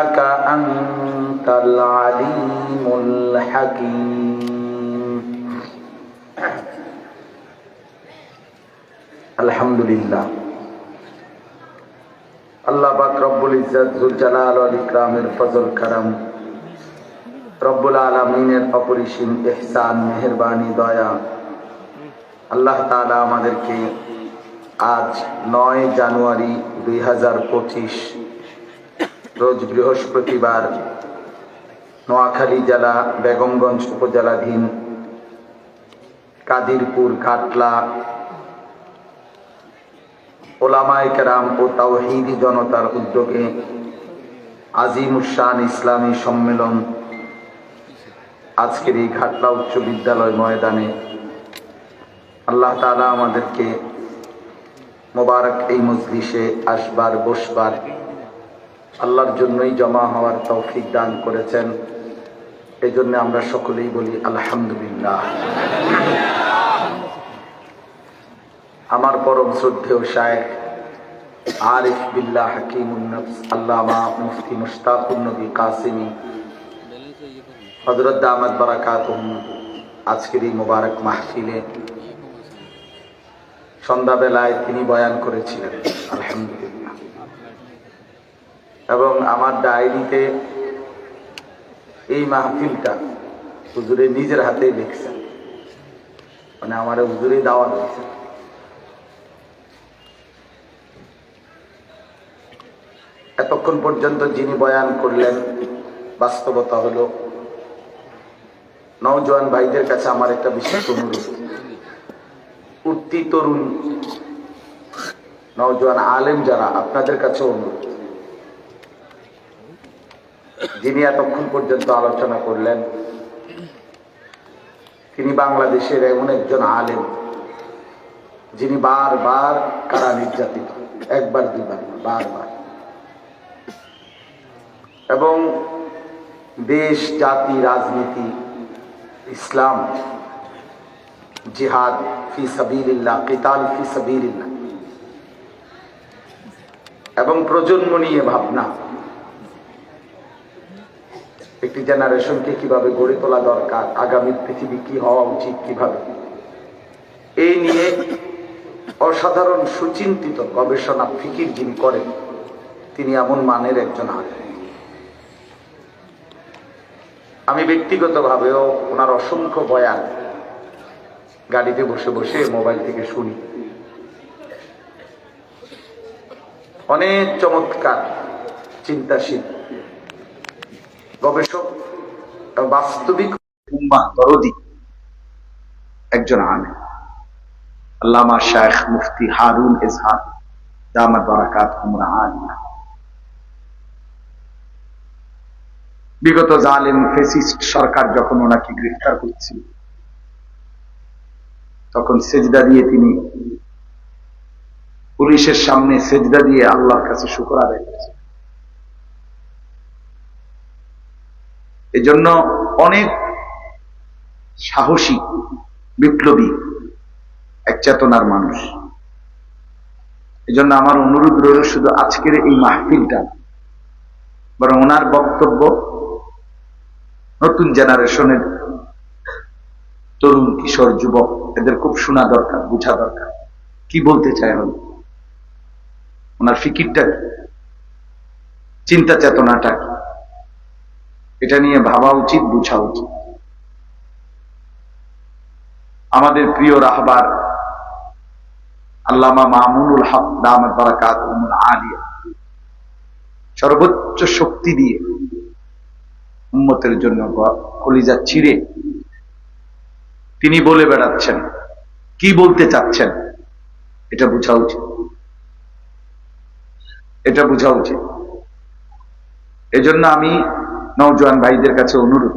إنك أنت العليم الحكيم الحمد لله আল্লাহ পাক রব্বুল ইজ্জত জুল জালাল ওয়াল ইকরামের ফজল কারাম রব্বুল আলমিনের অপরিসীম এহসান মেহরবানি দয়া আল্লাহ তাআলা আমাদেরকে আজ নয় জানুয়ারি দুই হাজার পঁচিশ রোজ বৃহস্পতিবার নোয়াখালী জেলা বেগমগঞ্জ উপজেলাধীন কাদিরপুর, কাটলা, ওলামায় কেরাম ও তাওহিদি জনতার উদ্যোগে আজিম উসান ইসলামী সম্মেলন আজকের এই ঘাটলা উচ্চ বিদ্যালয় ময়দানে। আল্লাহ তালা আমাদেরকে মোবারক এই মজলিসে আসবার, বসবার আল্লাহর জন্যই জমা হওয়ার তৌফিক দান করেছেন। এই জন্য আমরা সকলেই বলি, আলহামদুলিল্লাহ। আমার পরম শ্রদ্ধেয় শায়েখ আরিফ বিল্লাহ হাকিম আল্লামা মুফতি মুশতাকুন নবী কাসিমি, হযরত দামাত বারাকাতুহুম আজকের এই মোবারক মাহফিলে সন্ধ্যাবেলায় তিনি বয়ান করেছিলেন। এবং আমার ডায়েরিতে এই মাহফিলটা হুজুরে নিজের হাতে লিখছেন মানে আমার হুজুরে দাওয়াত দিয়েছেন এতক্ষণ পর্যন্ত যিনি বয়ান করলেন, বাস্তবতা হলো নওজোয়ান ভাইদের কাছে আমার একটা বিশেষ অনুরোধ। উঠতি তরুণ, নওজোয়ান আলেম যারা, আপনাদের কাছে অনুরোধ। যিনি এতক্ষণ পর্যন্ত আলোচনা করলেন, তিনি বাংলাদেশের এমন একজন আলেম, যিনি বারবার কারা নির্যাতিত, একবার দুবার বারবার। এবং দেশ, জাতি, রাজনীতি, ইসলাম, জিহাদ, ফি সাবিল্লাহ কিতাল, ফি সাবিল্লাহ এবং প্রজন্ম নিয়ে ভাবনা। একটি জেনারেশনকে কীভাবে গড়ে তোলা দরকার? আগামী পৃথিবী কি হওয়া উচিত কীভাবে? এই নিয়ে অসাধারণ সুচিন্তিত গবেষণা ফিকির যিনি করেন, তিনি এমন মানের একজন আলেম। আমি ব্যক্তিগতভাবেও ওনার অসংখ্য বয়ান গাড়িতে বসে বসে মোবাইল থেকে শুনি। অনেক চমৎকার, চিন্তাশীল। গবেষক বাস্তবিক একজন আনে আল্লামা শাহ মুফতি হারুন বারাকাত বিগত জালেম ফেসিস্ট সরকার যখন ওনাকে গ্রেফতার করছিল, তখন সেজদা দিয়ে তিনি পুলিশের সামনে সেজদা দিয়ে আল্লাহর কাছে শুকর আদায় করেছেন। এজন্য অনেক সাহসী, বিপ্লবী এক চেতনার মানুষ। এজন্য আমার অনুরোধ রইল শুধু আজকের এই মাহফিলটা, বরং ওনার বক্তব্য নতুন জেনারেশনের তরুণ কিশোর, যুবক, এদের খুব শোনা দরকার, বুঝা দরকার। কি বলতে চায় হল ওনার ফিকিরটা চিন্তা চেতনাটা কি? এটা নিয়ে ভাবা উচিত, বুঝা উচিত। আমাদের প্রিয় রাহবার আল্লামা মামুনুল হক দামত বারাকাত আলিয়া, সর্বোচ্চ শক্তি দিয়ে উম্মতের জন্য কলিজা ছিঁড়ে তিনি বলে বেড়াচ্ছেন, কি বলতে চাচ্ছেন, এটা বোঝা উচিত। এটা বোঝা উচিত। এজন্য আমি নওজোয়ান ভাইদের কাছে অনুরোধ।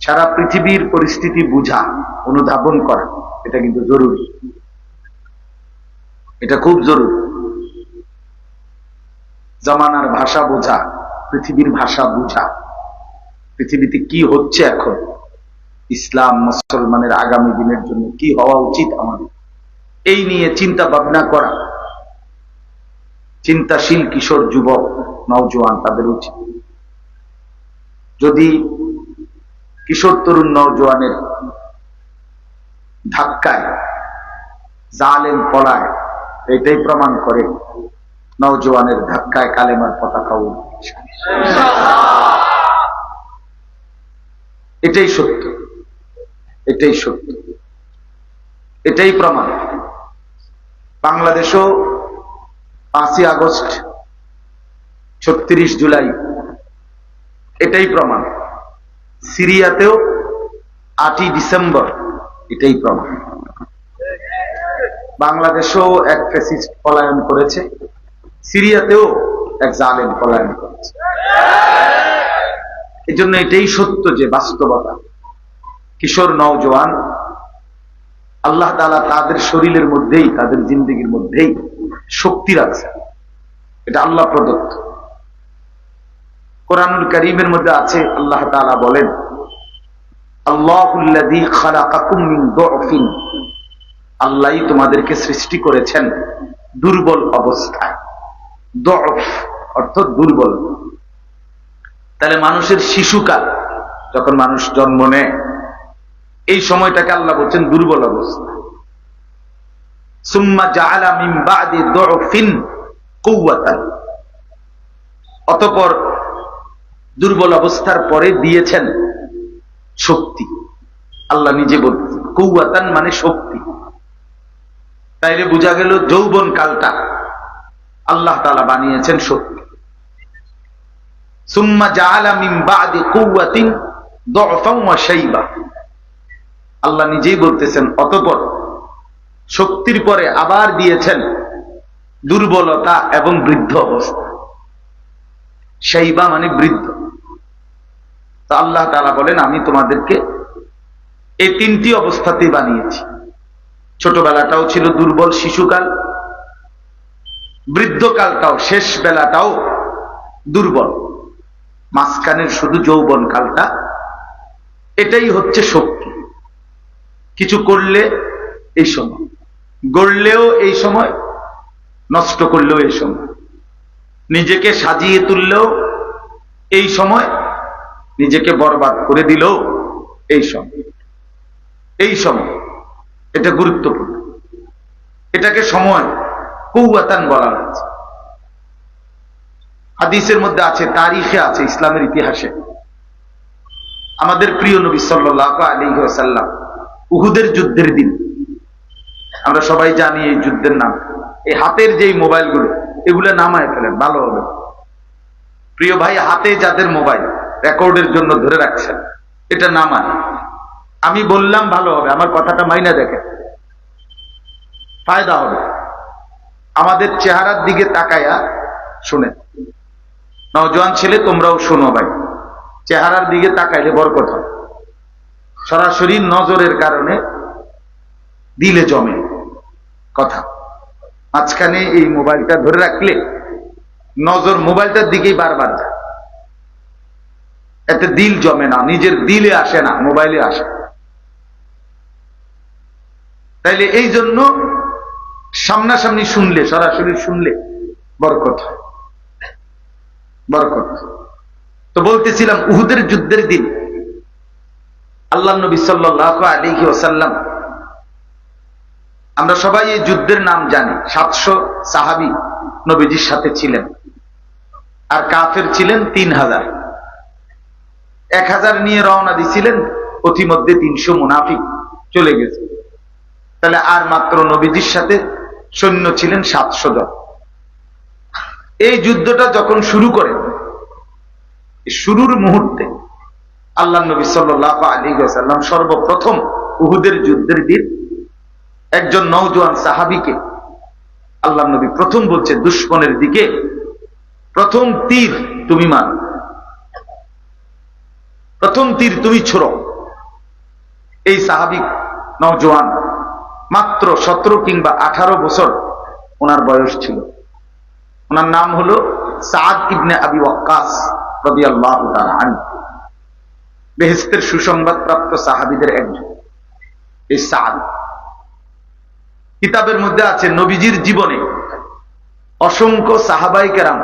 সারা পৃথিবীর পরিস্থিতি বুঝা, অনুধাবন করা, এটা কিন্তু জরুরি। এটা খুব জরুরি। জামানার ভাষা বোঝা, পৃথিবীর ভাষা বুঝা, পৃথিবীতে কি হচ্ছে এখন, ইসলাম, মুসলমানের আগামী দিনের জন্য কি হওয়া উচিত আমাদের এই নিয়ে চিন্তা ভাবনা করা। চিন্তাশীল কিশোর যুবক, নওজোয়ান, তাদের উচিত। যদি কিশোর তরুণ নওজোয়ানের ধাক্কায়, জালেম পলায়, এটাই প্রমাণ করে নওজোয়ানের ধাক্কায় কালেমার পতাকা এটাই সত্য এটাই সত্য, এটাই প্রমাণ। বাংলাদেশও পাঁচই আগস্ট, ছত্রিশ জুলাই এটাই প্রমাণ। সিরিয়াতেও আটই ডিসেম্বর এটাই প্রমাণ। বাংলাদেশেও এক ফেসিস্ট পলায়ন করেছে, সিরিয়াতেও এক জালেম পলায়ন করেছে। এই জন্য এটাই সত্য যে বাস্তবতা। কিশোর নওজোয়ান, আল্লাহ তালা তাদের শরীরের মধ্যেই, তাদের জিন্দগির মধ্যেই শক্তি রাখছে এটা আল্লাহ প্রদত্ত। কোরআনুল করিমের মধ্যে আছে, আল্লাহ তালা বলেন আল্লাহই তোমাদেরকে সৃষ্টি করেছেন দুর্বল অবস্থায়। অর্থ দুর্বল। তাহলে মানুষের শিশুকাল যখন মানুষ জন্ম নেয়, এই সময়টাকে আল্লাহ বলছেন দুর্বল অবস্থা। সুম্মা জাআলা অতঃপর দুর্বল অবস্থার পরে দিয়েছেন শক্তি। আল্লাহ নিজে বলতেছেন কৌয়াতান মানে শক্তি। তাইলে বোঝা গেল যৌবন কালটা আল্লাহ তালা বানিয়েছেন শক্তি। সুম্মা ওয়া শাইবা। আল্লাহ নিজেই বলতেছেন, অতঃপর শক্তির পরে আবার দিয়েছেন দুর্বলতা এবং বৃদ্ধ অবস্থা। সেইবা মানে বৃদ্ধ। তো আল্লাহ তালা বলেন, আমি তোমাদেরকে এই তিনটি অবস্থাতেই বানিয়েছি। ছোটবেলাটাও ছিল দুর্বল শিশুকাল, বৃদ্ধকালটাও শেষ বেলাটাও দুর্বল। মাঝখানের শুধু যৌবন কালটা এটাই হচ্ছে শক্তি। কিছু করলে এই সময়, গড়লেও এই সময়, নষ্ট করলেও এই সময়। নিজেকে সাজিয়ে তুললেও এই সময় নিজেকে বরবাদ করে দিল এই সময়। এই সময় এটা গুরুত্বপূর্ণ। এটাকে সময় কৌয়াতান বলা হয়েছে। হাদিসের মধ্যে আছে, তারিখে আছে, ইসলামের ইতিহাসে। আমাদের প্রিয় নবী সাল্লাহ আলী সাল্লাম উহুদের যুদ্ধের দিন। আমরা সবাই জানি এই যুদ্ধের নাম। এই হাতের যেই মোবাইলগুলো, এগুলো নামায় ফেলেন ভালো হবে প্রিয় ভাই, হাতে যাদের মোবাইল রেকর্ডের জন্য ধরে রাখছেন। এটা নামান আমি বললাম ভালো হবে, আমার কথাটা মাইনা দেখেন। ফায়দা হবে। আমাদের চেহারার দিকে তাকায়া শুনে নজওয়ান ছেলে, তোমরাও শোনো ভাই। চেহারার দিকে তাকাইলে বড় কথা সরাসরি নজরের কারণে দিলে জমে কথা। মাঝখানে এই মোবাইলটা ধরে রাখলে নজর মোবাইলটার দিকেই বারবার যায়। এতে দিল জমে না, নিজের দিলে আসে না, মোবাইলে আসে। তাইলে এই জন্য সামনাসামনি শুনলে, সরাসরি শুনলে বরকত বরকত। তো বলতেছিলাম, উহুদের যুদ্ধের দিন। আল্লাহ নবী সাল্লাহ আলিহি ওসাল্লাম আমরা সবাই এই যুদ্ধের নাম জানি, সাতশো সাহাবি নবীজির সাথে ছিলেন। আর কাফের ছিলেন তিন হাজার। এক হাজার নিয়ে রওনা দিছিলেন, অতিমধ্যে তিনশো মুনাফিক চলে গেছে। তাহলে আর মাত্র নবীজির সাথে সৈন্য ছিলেন সাতশো জন। এই যুদ্ধটা যখন শুরু করেন শুরুর মুহূর্তে আল্লাহ নবী সাল্লাহ আলী সাল্লাম সর্বপ্রথম উহুদের যুদ্ধের দিন একজন নৌজওয়ান সাহাবিকে আল্লাহ নবী প্রথম বলছে, দুশ্মনের দিকে প্রথম তীর তুমি মার। প্রথম তীর তুমি ছোড়ো। এই সাহাবিক নওজোয়ান, মাত্র সতেরো কিংবা আঠারো বছর ওনার বয়স ছিল। ওনার নাম হলো সাদ ইবনে আবি রাদিয়াল্লাহু বেহেস্তের সুসংবাদ প্রাপ্ত সাহাবিদের একজন। এই সাদ। কিতাবের মধ্যে আছে নবীজির জীবনে অসংখ্য সাহাবাই কেরাম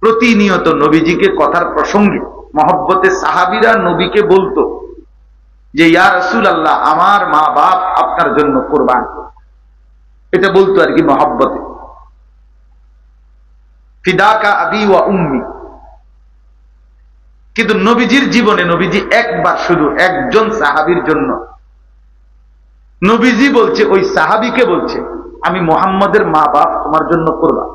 প্রতিনিয়ত নবীজিকে কথার প্রসঙ্গে মহব্বতে সাহাবিরা নবীকে বলতো যে, ইয়া রসুল আল্লাহ আমার মা বাপ আপনার জন্য কোরবান এটা বলতো আর কি মহব্বতে। ফিদাকা আবি ওয়া উম্মি। কিন্তু নবীজির জীবনে, নবীজি একবার শুধু একজন সাহাবির জন্য। নবীজি বলছে, ওই সাহাবিকে বলছে, আমি মোহাম্মদের মা বাপ তোমার জন্য করলাম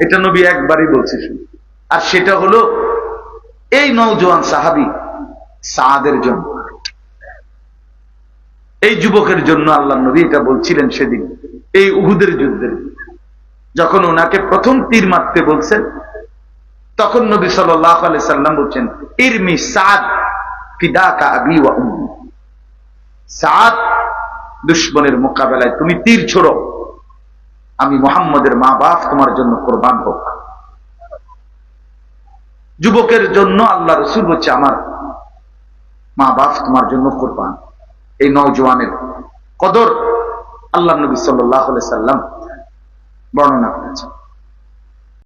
এটা নবী একবারই বলছে শুধু। আর সেটা হলো এই নৌজওয়ান সাহাবি সাদের জন্য। এই যুবকের জন্য আল্লাহ নবী এটা বলছিলেন সেদিন, এই উহুদের যুদ্ধের যখন ওনাকে প্রথম তীর মারতে বলছেন তখন নবী সাল্লাহ সাল্লাম বলছেন, ইরমি সাদ দুশ্মনের মোকাবেলায় তুমি তীর ছোড়ো, আমি মোহাম্মদের মা বাপ তোমার জন্য কোরবান হোক। যুবকের জন্য আল্লাহ রসুল হচ্ছে আমার মা বাস তোমার জন্য কোরবান। এই নওজোয়ানের কদর আল্লাহ নবী সাল্লাহ সাল্লাম বর্ণনা